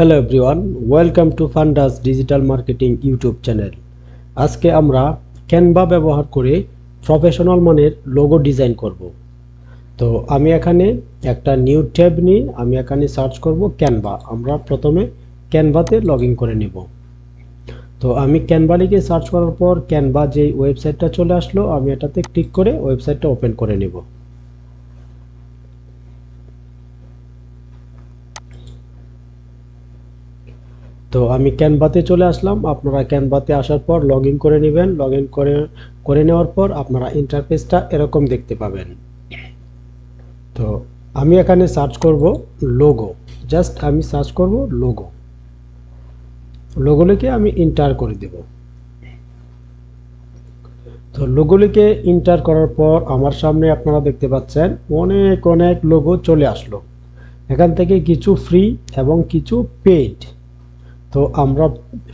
Hello everyone welcome to Fundas digital marketing YouTube channel আজকে আমরা Canva ব্যবহার করে প্রফেশনাল মানের লোগো ডিজাইন করব। তো আমি এখানে একটা নিউ ট্যাব নিয়ে আমি এখানে সার্চ করব ক্যানভা আমরা প্রথমে ক্যানভাতে লগ করে নেব। তো আমি ক্যানভা লিখে সার্চ করার পর ক্যানভা যে ওয়েবসাইটটা চলে আসলো, আমি এটাতে ক্লিক করে ওয়েবসাইটটা ওপেন করে নেব। তো আমি ক্যানভাতে চলে আসলাম। আপনারা ক্যানভাতে আসার পর লগ করে নেবেন। লগ করে করে নেওয়ার পর আপনারা ইন্টারফেসটা এরকম দেখতে পাবেন। তো আমি এখানে সার্চ করব লোগো জাস্ট আমি সার্চ করব লোগো লোগো লিখে আমি ইন্টার করে দেব। তো লোগো লিখে ইন্টার করার পর আমার সামনে আপনারা দেখতে পাচ্ছেন অনেক অনেক লোগো চলে আসলো। এখান থেকে কিছু ফ্রি এবং কিছু পেইড তো আমরা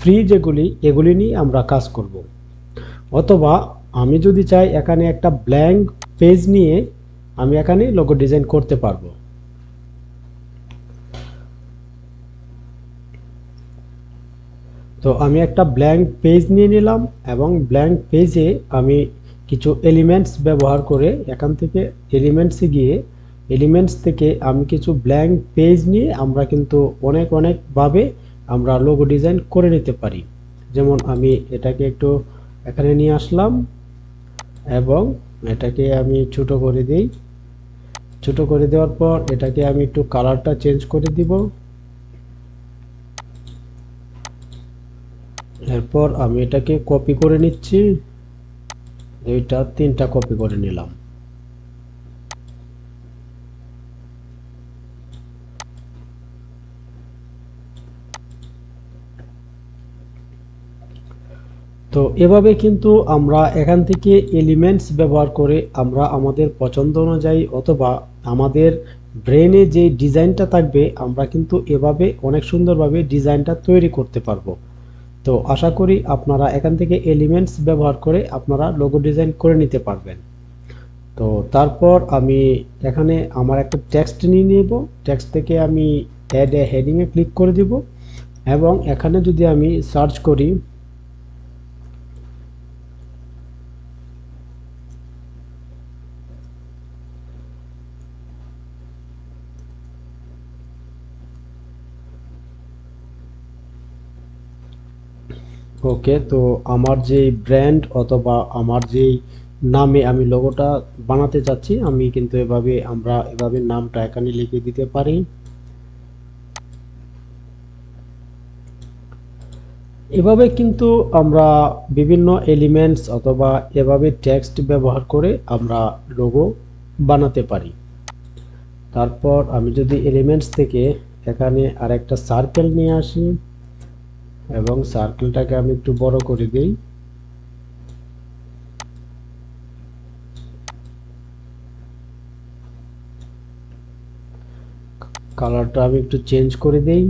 ফ্রি যেগুলি, এগুলি নিয়ে আমরা কাজ করব। অথবা আমি যদি চাই এখানে একটা ব্ল্যাঙ্ক পেজ নিয়ে আমি এখানে লোগো ডিজাইন করতে পারব। তো আমি একটা ব্ল্যাঙ্ক পেজ নিয়ে নিলাম এবং ব্ল্যাঙ্ক পেজে আমি কিছু এলিমেন্টস ব্যবহার করে এখান থেকে এলিমেন্টসে গিয়ে এলিমেন্টস থেকে আমি কিছু ব্ল্যাঙ্ক পেজ নিয়ে আমরা কিন্তু অনেক অনেকভাবে আমরা লোগো ডিজাইন করে নিতে পারি। যেমন আমি এটাকে একটু এখানে নিয়ে আসলাম এবং এটাকে আমি ছোট করে দিই। ছোট করে দেওয়ার পর এটাকে আমি একটু কালারটা চেঞ্জ করে দিব। এরপর আমি এটাকে কপি করে নিচ্ছি। দুইটা, তিনটা কপি করে নিলাম। তো এভাবে কিন্তু আমরা এখান থেকে এলিমেন্টস ব্যবহার করে আমরা আমাদের পছন্দ অনুযায়ী অথবা আমাদের ব্রেনে যে ডিজাইনটা থাকবে, আমরা কিন্তু এভাবে অনেক সুন্দরভাবে ডিজাইনটা তৈরি করতে পারব। তো আশা করি আপনারা এখান থেকে এলিমেন্টস ব্যবহার করে আপনারা লোগো ডিজাইন করে নিতে পারবেন। তো তারপর আমি এখানে আমার একটা টেক্সট নিয়ে নেব। টেক্সট থেকে আমি অ্যাড এ হেডিংয়ে ক্লিক করে দিব এবং এখানে যদি আমি সার্চ করি ওকে, তো আমার যে ব্র্যান্ড অথবা আমার যেই নামে আমি লোগোটা বানাতে চাচ্ছি আমি কিন্তু এভাবে, আমরা এভাবে নামটা এখানে লিখে দিতে পারি। এভাবে কিন্তু আমরা বিভিন্ন এলিমেন্টস অথবা এভাবে টেক্সট ব্যবহার করে আমরা লোগো বানাতে পারি। তারপর আমি যদি এলিমেন্টস থেকে এখানে আরেকটা সার্কেল নিয়ে আসি। এবং সার্কেলটাকে আমি একটু বড় করে দিই। কালারটা আমি একটু চেঞ্জ করে দেই।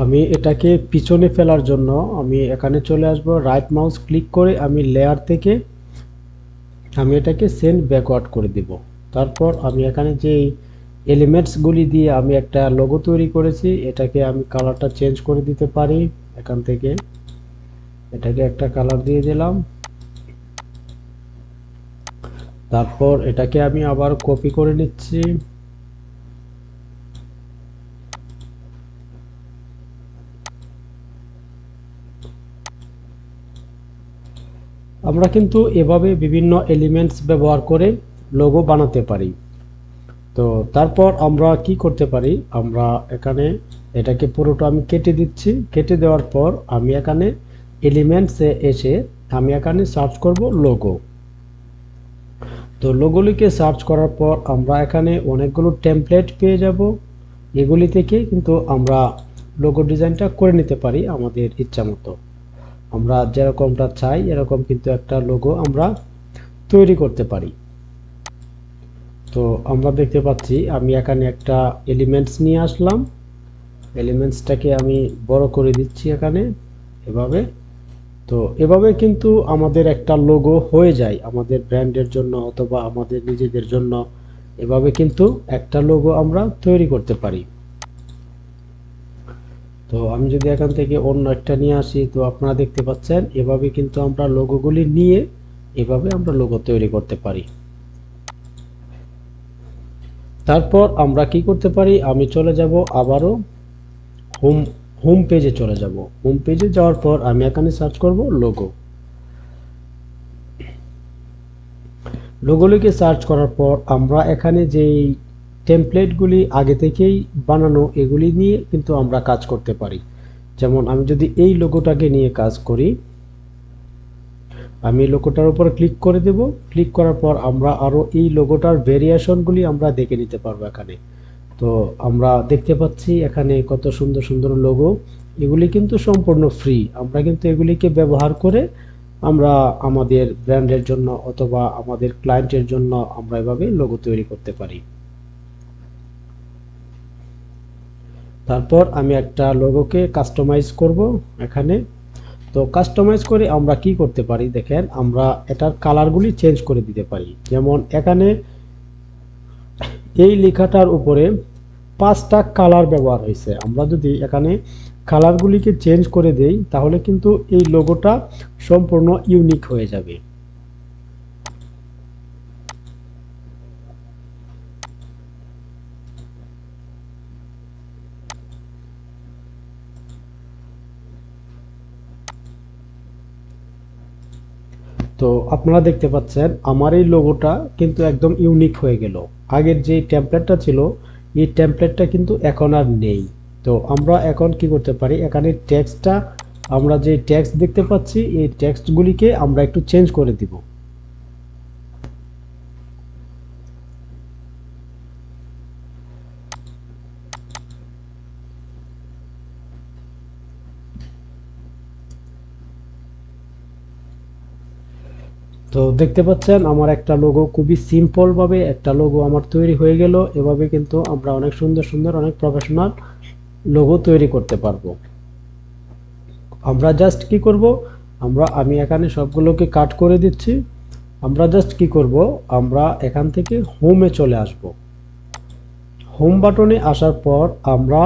আমি এটাকে পিছনে ফেলার জন্য আমি এখানে চলে আসব রাইট মাউস ক্লিক করে আমি লেয়ার থেকে আমি এটাকে সেন্ড ব্যাকওয়ার্ড করে দেব। তারপর আমি এখানে যে এলিমেন্টসগুলি দিয়ে আমি একটা লোগো তৈরি করেছি, এটাকে আমি কালারটা চেঞ্জ করে দিতে পারি এখান থেকে। এটাকে একটা কালার দিয়ে দিলাম। তারপর এটাকে আমি আবার কপি করে নিচ্ছি। আমরা কিন্তু এভাবে বিভিন্ন এলিমেন্টস ব্যবহার করে লোগো বানাতে পারি। তো তারপর আমরা কি করতে পারি? আমরা এখানে এটাকে পুরোটা আমি কেটে দিচ্ছি। কেটে দেওয়ার পর আমি এখানে এলিমেন্টসে এসে আমি এখানে সার্চ করব লোগো তো লোগোলিকে সার্চ করার পর আমরা এখানে অনেকগুলো টেমপ্লেট পেয়ে যাব। এগুলি থেকে কিন্তু আমরা লোগো ডিজাইনটা করে নিতে পারি আমাদের ইচ্ছা মতো। আমরা যেরকমটা চাই, এরকম কিন্তু একটা লোগো আমরা তৈরি করতে পারি। তো আমরা দেখতে পাচ্ছি, আমি এখানে একটা এলিমেন্টস নিয়ে আসলাম। এলিমেন্টসটাকে আমি বড় করে দিচ্ছি এখানে এভাবে। তো এভাবে কিন্তু আমাদের একটা লোগো হয়ে যায়, আমাদের ব্র্যান্ডের জন্য অথবা আমাদের নিজেদের জন্য। এভাবে কিন্তু একটা লোগো আমরা তৈরি করতে পারি। তো আমি যদি এখান থেকে অন্য একটা নিয়ে আসি, তো আপনারা দেখতে পাচ্ছেন, এভাবে কিন্তু আমরা লোগোগুলি নিয়ে এভাবে আমরা লোগো তৈরি করতে পারি। তারপর আমরা কি করতে পারি? আমি চলে যাব আবারও হোম হোম পেজে চলে যাব। হোম পেজে যাওয়ার পর আমি এখানে সার্চ করব লোগো লোগোগুলিকে সার্চ করার পর আমরা এখানে যেই টেমপ্লেটগুলি আগে থেকেই বানানো এগুলি নিয়ে কিন্তু আমরা কাজ করতে পারি। যেমন আমি যদি এই লোগোটাকে নিয়ে কাজ করি, আমি লোগোটার উপর ক্লিক করে দেব। ক্লিক করার পর আমরা আরও এই লোগোটার ভেরিয়েশনগুলি আমরা দেখে নিতে পারব এখানে। তো আমরা দেখতে পাচ্ছি এখানে কত সুন্দর সুন্দর লোগো এগুলি কিন্তু সম্পূর্ণ ফ্রি আমরা কিন্তু এগুলিকে ব্যবহার করে আমরা আমাদের ব্র্যান্ডের জন্য অথবা আমাদের ক্লায়েন্টের জন্য আমরা এভাবে লোগো তৈরি করতে পারি। তারপর আমি একটা লোগোকে কাস্টমাইজ করব এখানে। তো কাস্টমাইজ করে আমরা কি করতে পারি? দেখেন, আমরা এটার কালারগুলি চেঞ্জ করে দিতে পারি। যেমন এখানে এই লেখাটার উপরে পাঁচটা কালার ব্যবহার হয়েছে। আমরা যদি এখানে কালারগুলিকে চেঞ্জ করে দেই, তাহলে কিন্তু এই লোগোটা সম্পূর্ণ ইউনিক হয়ে যাবে। তো আপনারা দেখতে পাচ্ছেন, আমার এই লোগোটা কিন্তু একদম ইউনিক হয়ে গেল। আগের যে ট্যাম্পলেটটা ছিল, এই ট্যাম্পলেটটা কিন্তু এখন আর নেই। তো আমরা এখন কি করতে পারি, এখানে টেক্সটটা আমরা যে টেক্সট দেখতে পাচ্ছি, এই টেক্সটগুলিকে আমরা একটু চেঞ্জ করে দিব। তো দেখতে পাচ্ছেন, আমার একটা লোগো খুবই সিম্পল ভাবে একটা লোগো আমার তৈরি হয়ে গেল। এভাবে কিন্তু আমরা অনেক সুন্দর সুন্দর, অনেক প্রফেশনাল লোগো তৈরি করতে পারব। আমরা জাস্ট কি করব? আমরা, আমি এখানে সবগুলোকে কাট করে দিচ্ছি। আমরা জাস্ট কি করব? আমরা এখান থেকে হোমে চলে আসব। হোম বাটনে আসার পর আমরা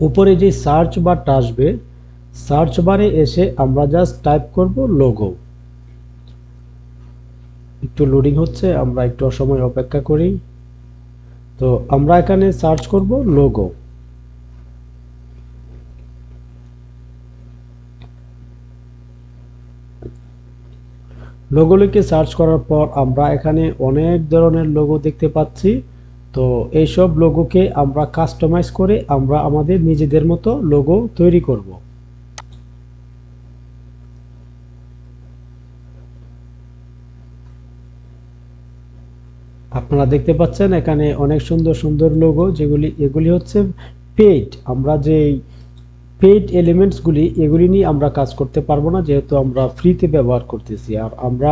উপরে যে সার্চ বারটা আসবে সার্চ বারে এসে আমরা জাস্ট টাইপ করব লোগো একটু লোডিং হচ্ছে, আমরা একটু সময় অপেক্ষা করি। তো আমরা এখানে সার্চ করব লোগো লোগোলিকে সার্চ করার পর আমরা এখানে অনেক ধরনের লোগো দেখতে পাচ্ছি। তো এইসব লোগোকে আমরা কাস্টমাইজ করে আমরা আমাদের নিজেদের মতো লোগো তৈরি করব। আপনারা দেখতে পাচ্ছেন এখানে অনেক সুন্দর সুন্দর লোগো যেগুলি, এগুলি হচ্ছে পেইড আমরা যে পেইড এলিমেন্টসগুলি এগুলি নিয়ে আমরা কাজ করতে পারব না, যেহেতু আমরা ফ্রিতে ব্যবহার করতেছি। আর আমরা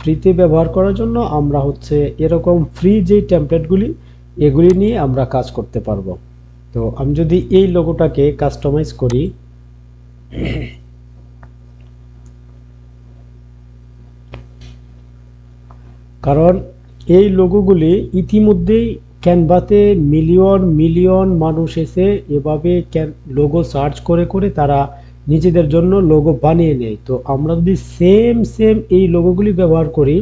ফ্রিতে ব্যবহার করার জন্য আমরা হচ্ছে এরকম ফ্রি যেই টেমপ্লেটগুলি এগুলি নিয়ে আমরা কাজ করতে পারব। তো আমি যদি এই লোগোটাকে কাস্টমাইজ করি। কারণ এই লোগোগুলি ইতিমধ্যেই ক্যানভাতে মিলিয়ন মিলিয়ন মানুষ এসে এভাবে ক্যান লোগো সার্চ করে করে তারা নিজেদের জন্য লোগো বানিয়ে নেয়। তো আমরা যদি সেম সেম এই লোগোগুলি ব্যবহার করি,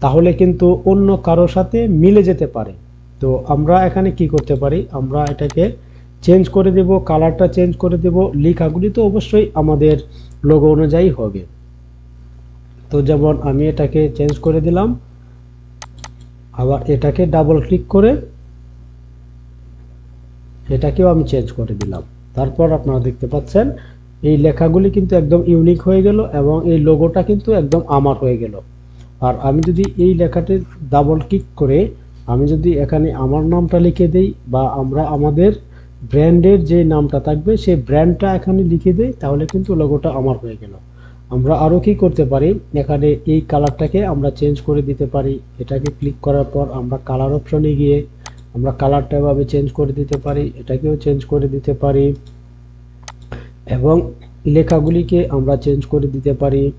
তাহলে কিন্তু অন্য কারোর সাথে মিলে যেতে পারে। তো আমরা এখানে কি করতে পারি? আমরা এটাকে চেঞ্জ করে দেব, কালারটা চেঞ্জ করে দেব, লেখাগুলি তো অবশ্যই আমাদের লোগো অনুযায়ী হবে। তো যেমন আমি এটাকে চেঞ্জ করে দিলাম আবার এটাকে ডাবল ক্লিক করে এটাকেও আমি চেঞ্জ করে দিলাম। তারপর আপনারা দেখতে পাচ্ছেন, এই লেখাগুলি কিন্তু একদম ইউনিক হয়ে গেল এবং এই লোগোটা কিন্তু একদম আমার হয়ে গেল। আর আমি যদি এই লেখাটি ডাবল ক্লিক করে আমি যদি এখানে আমার নামটা লিখে দেই বা আমরা আমাদের ব্র্যান্ডের যে নামটা থাকবে, সেই ব্র্যান্ডটা এখানে লিখে দেই, তাহলে কিন্তু লোগোটা আমার হয়ে গেল। আমরা আরও কি করতে পারি? এখানে এই কালারটাকে আমরা চেঞ্জ করে দিতে পারি। এটাকে ক্লিক করার পর আমরা কালার অপশনে গিয়ে আমরা কালারটা এভাবে চেঞ্জ করে দিতে পারি, এটাকেও চেঞ্জ করে দিতে পারি। এবং লেখাগুলিকে আমরা চেঞ্জ করে দিতে পারি।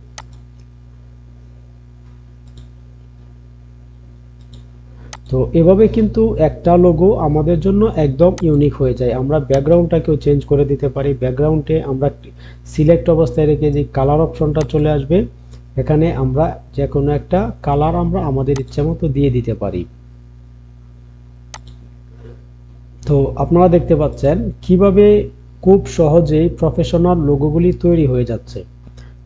তো এভাবে কিন্তু একটা লোগো আমাদের জন্য একদম ইউনিক হয়ে যায়। আমরা ব্যাকগ্রাউন্ডটাকেও চেঞ্জ করে দিতে পারি। ব্যাকগ্রাউন্ডে আমরা সিলেক্ট অবস্থায় রেখে যে কালার অপশনটা চলে আসবে, এখানে আমরা যে কোনো একটা কালার আমরা আমাদের ইচ্ছা মতো দিয়ে দিতে পারি। তো আপনারা দেখতে পাচ্ছেন কীভাবে খুব সহজেই প্রফেশনাল লোগোগুলি তৈরি হয়ে যাচ্ছে।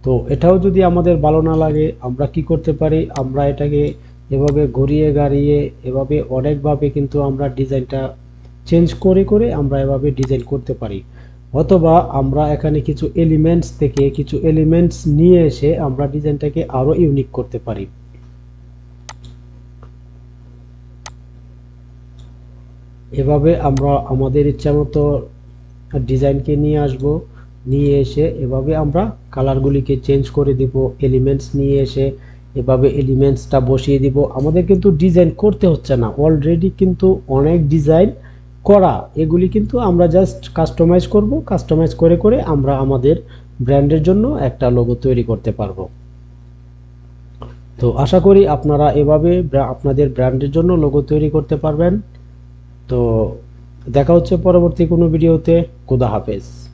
তো এটাও যদি আমাদের ভালো না লাগে, আমরা কি করতে পারি? আমরা এটাকে এভাবে ঘুরিয়ে গাড়িয়ে, এভাবে অনেকভাবে কিন্তু আমরা ডিজাইনটা চেঞ্জ করে করে আমরা এভাবে ডিজাইন করতে পারি। অথবা আমরা এখানে কিছু এলিমেন্টস থেকে কিছু এলিমেন্টস নিয়ে এসে আমরা ডিজাইনটাকে আরও ইউনিক করতে পারি। এভাবে আমরা আমাদের ইচ্ছা মতো ডিজাইনকে নিয়ে আসব, নিয়ে এসে এভাবে আমরা কালারগুলিকে চেঞ্জ করে দিব এলিমেন্টস নিয়ে এসে এভাবে এলিমেন্টসটা বসিয়ে দিব। আমাদের কিন্তু ডিজাইন করতে হচ্ছে না। অলরেডি কিন্তু অনেক ডিজাইন করা। এগুলি কিন্তু আমরা জাস্ট কাস্টমাইজ করব। কাস্টমাইজ করে করে আমরা আমাদের ব্র্যান্ডের জন্য একটা লোগো তৈরি করতে পারব। তো আশা করি আপনারা এভাবে আপনাদের ব্র্যান্ডের জন্য লোগো তৈরি করতে পারবেন। তো দেখা হচ্ছে পরবর্তী কোনো ভিডিওতে খুদা হাফেজ।